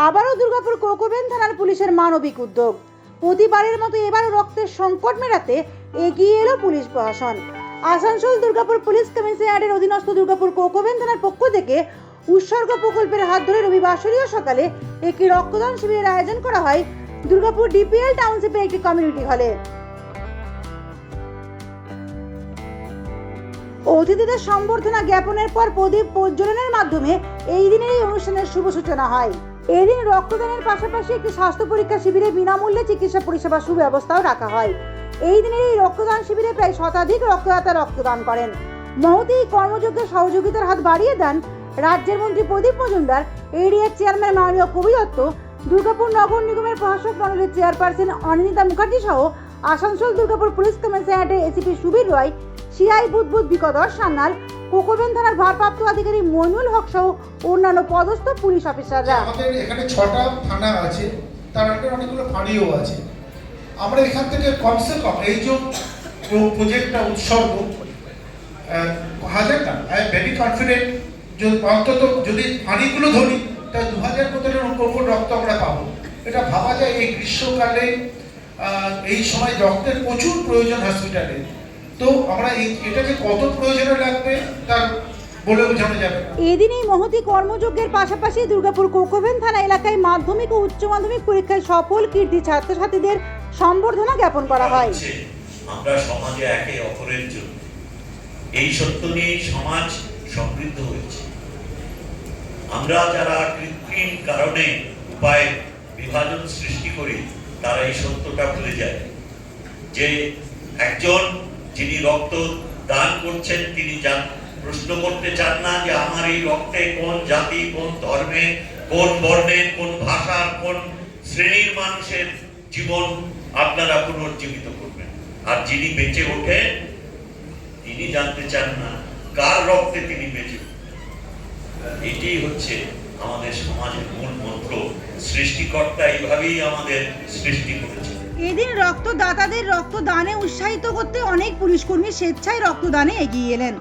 আবারও দুর্গাপুর কোকোবেন থানার পুলিশের মানবিক উদ্যোগ। প্রতিবারের মতো এবারও রক্তের সংকট মেটাতে এগিয়ে এলো পুলিশ প্রশাসন। আসানসোল দুর্গাপুর পুলিশ কমিশনারের অধীনস্থ দুর্গাপুর কোকোবেন থানার পক্ষ থেকে উৎসর্গ প্রকল্পের হাত ধরে রবিবাসরীয় সকালে একটি রক্তদান শিবিরের আয়োজন করা হয় দুর্গাপুর ডিপিএল টাউনশিপের একটি কমিউনিটি হলে। অতিথিদের সম্বর্ধনা জ্ঞাপনের পর প্রদীপ প্রজ্বলনের মাধ্যমে এই দিনের এই অনুষ্ঠানের শুভ সূচনা হয়। এদিন রক্তদানের পাশাপাশি একটি স্বাস্থ্য পরীক্ষা শিবিরে বিনামূল্যে চিকিৎসা পরিষেবা সুব্যবস্থাও রাখা হয়। এই দিনের এই রক্তদান শিবিরে প্রায় শতাধিক রক্তদাতা রক্তদান করেন। মহতি এই কর্মযজ্ঞে সহযোগিতার হাত বাড়িয়ে দেন রাজ্যের মন্ত্রী প্রদীপ মজুমদার। এরিয়ার চেয়ারম্যান মাননীয় কবি দত্ত, দুর্গাপুর নগর নিগমের প্রশাসক মন্ডলীর চেয়ারপারসন অনিন্দিতা মুখার্জি সহ আসানসোল দুর্গাপুর পুলিশ কমিশনারেটের এসিপি সুবীর রয়, সিআই বুধবুধ বিকদর সান্যাল কোকোবেন থানার ভারপ্রাপ্ত আধিকারিক মইনুল হক সহ অন্যান্য পদস্থ পুলিশ অফিসাররা। আমাদের এখানে ছটা থানা আছে, তার আগে অনেকগুলো ফাঁড়িও আছে। আমরা এখান থেকে কমসে কম এই যে প্রজেক্টটা উৎসর্গ হাজার না আই এম ভেরি কনফিডেন্ট যে অন্তত যদি ফাঁড়িগুলো ধরি, তাহলে দু হাজার বোতলের উপর রক্ত আমরা পাবো। এটা ভাবা যায় এই গ্রীষ্মকালে এই সময় রক্তের প্রচুর প্রয়োজন হসপিটালে। তো আমরা এই এটা যে কত প্রয়োজনে লাগবে তার বলে বোঝানো যাবে না। এদিন এই মহতি কর্মযজ্ঞের পাশাপাশি দুর্গাপুর কোকোভেন থানা এলাকায় মাধ্যমিক ও উচ্চ মাধ্যমিক পরীক্ষায় সফল কীর্তি ছাত্রছাত্রীদের সম্বর্ধনা জ্ঞাপন করা হয়। আমরা সমাজে একে অপরের জন্য এই সত্য নিয়েই সমাজ সমৃদ্ধ হয়েছে। আমরা যারা কৃত্রিম কারণে উপায় বিভাজন সৃষ্টি করি তারা এই সত্যটা ভুলে যায় যে একজন যিনি রক্ত দান করছেন, তিনি প্রশ্ন করতে চান না যে আমার এই রক্তে কোন জাতি, কোন ধর্মে, কোন বর্ণের কোন ভাষার, কোন শ্রেণির মানুষের জীবন আপনারা পুনর্জীবিত করবেন। আর যিনি বেঁচে ওঠে তিনি জানতে চান না কার রক্তে তিনি বেঁচে। এটাই হচ্ছে আমাদের সমাজের মূল মন্ত্র। সৃষ্টিকর্তা এইভাবেই আমাদের সৃষ্টি করেছে এদিন রক্তদাতাদের রক্তদানে উৎসাহিত করতে অনেক পুলিশকর্মী স্বেচ্ছায় রক্তদানে এগিয়ে এলেন।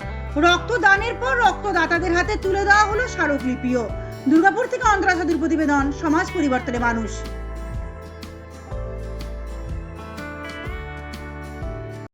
রক্তদানের পর রক্তদাতাদের হাতে তুলে দেওয়া হলো স্মারকলিপিও। দুর্গাপুর থেকে অন্তরা সাধুর প্রতিবেদন, সমাজ পরিবর্তনে মানুষ।